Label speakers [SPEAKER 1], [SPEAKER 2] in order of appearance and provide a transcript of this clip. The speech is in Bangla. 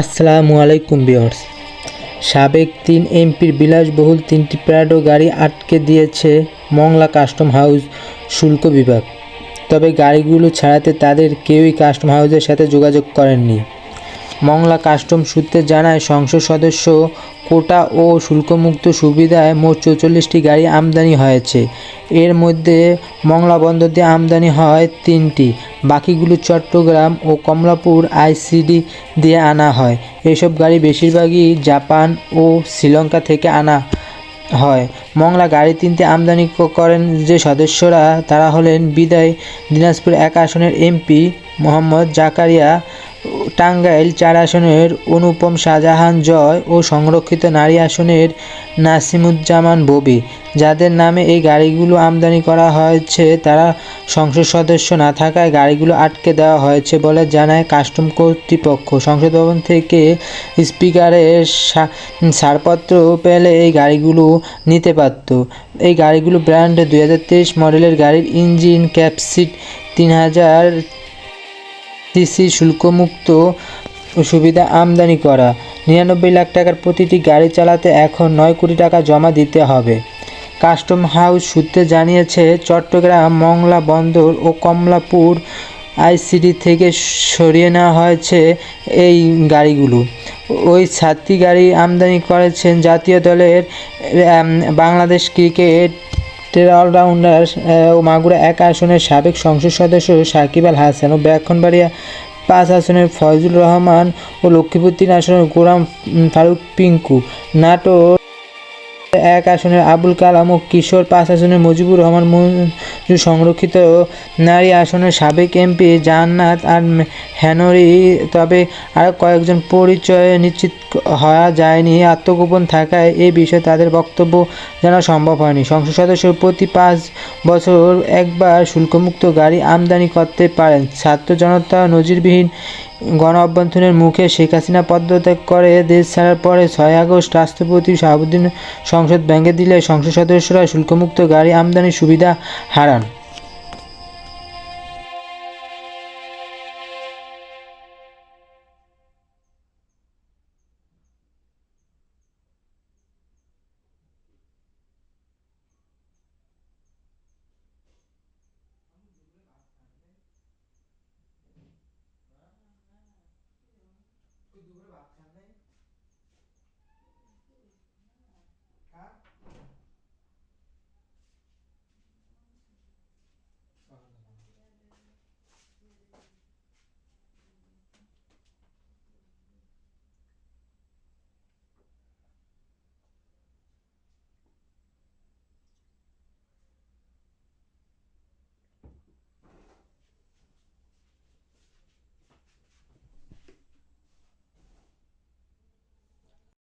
[SPEAKER 1] আসসালামু আলাইকুম বিয়ার্স সাবেক তিন এমপির বিলাসবহুল তিনটি প্রাডো গাড়ি আটকে দিয়েছে মংলা কাস্টম হাউস শুল্ক বিভাগ। তবে গাড়িগুলো ছাড়াতে তাদের কেউই কাস্টম হাউসের সাথে যোগাযোগ করেননি। মংলা কাস্টম সূত্রে জানায়, সংসদ সদস্য কোটা ও শুল্কমুক্ত সুবিধায় মোট চৌচল্লিশটি গাড়ি আমদানি হয়েছে। এর মধ্যে মংলা বন্দর দিয়ে আমদানি হয় তিনটি। বাকিগুলো চট্টগ্রাম ও কমলাপুর আইসিডি দিয়ে আনা হয়। এসব গাড়ি বেশিরভাগই জাপান ও শ্রীলঙ্কা থেকে আনা হয়। মংলা গাড়ি তিনটি আমদানি করেন যে সদস্যরা, তারা হলেন বিদায় দিনাজপুর এক আসনের এমপি মোহাম্মদ জাকারিয়া টাঙ্গাইল চার আসনের অনুপম শাহজাহান জয় ও সংরক্ষিত নারী আসনের নাসিমুজ্জামান ববি। যাদের নামে এই গাড়িগুলো আমদানি করা হয়েছে, তারা সংসদ সদস্য না থাকায় গাড়িগুলো আটকে দেওয়া হয়েছে বলে জানায় কাস্টম কর্তৃপক্ষ। সংসদ ভবন থেকে স্পিকারের ছাড়পত্র পেলে এই গাড়িগুলো নিতে পারত। এই গাড়িগুলো ব্র্যান্ড দুই হাজার তেইশ মডেলের গাড়ির ইঞ্জিন ক্যাপসিট তিন হাজার সিসি শুল্কমুক্ত সুবিধা আমদানি করা। নিরানব্বই লাখ টাকার প্রতিটি গাড়ি চালাতে এখন নয় কোটি টাকা জমা দিতে হবে। কাস্টম হাউস সূত্রে জানিয়েছে, চট্টগ্রাম, মংলা বন্দর ও কমলাপুর আইসিডি থেকে সরিয়ে নেওয়া হয়েছে এই গাড়িগুলো। ওই সাতটি গাড়ি আমদানি করেছেন জাতীয় দলের বাংলাদেশ ক্রিকেট টের অলরাউন্ডার ও মাগুরা এক আসনের সাবেক সংসদ সদস্য সাকিব আল হাসান ও ব্রাহ্মণবাড়িয়া পাঁচ আসনের ফয়জুল রহমান ও লক্ষ্মীপুর তিন আসনের গোরাম ফারুক পিঙ্কু। নাটোর এক আসনের আবুল কালাম ও কিশোর পাঁচ আসনের মুজিবুর রহমান মঞ্জু সংরক্ষিত নারী আসনের সাবেক এমপি জান্নাত আর হেনরি। তবে আর কয়েকজন পরিচয় নিশ্চিত হওয়া যায়নি, আত্মগোপন থাকায় এই বিষয়ে তাদের বক্তব্য জানা সম্ভব হয়নি। সংসদ সদস্য প্রতি পাঁচ বছর একবার শুল্কমুক্ত গাড়ি আমদানি করতে পারেন। ছাত্র জনতা নজিরবিহীন গণ অভ্যন্তরের মুখে শেখ হাসিনা পদত্যাগ করে দেশ ছাড়ার পরে ছয় আগস্ট রাষ্ট্রপতি শাহাবুদ্দিন সংসদ ভেঙে দিলে সংসদ সদস্যরা শুল্কমুক্ত গাড়ি আমদানির সুবিধা হারান।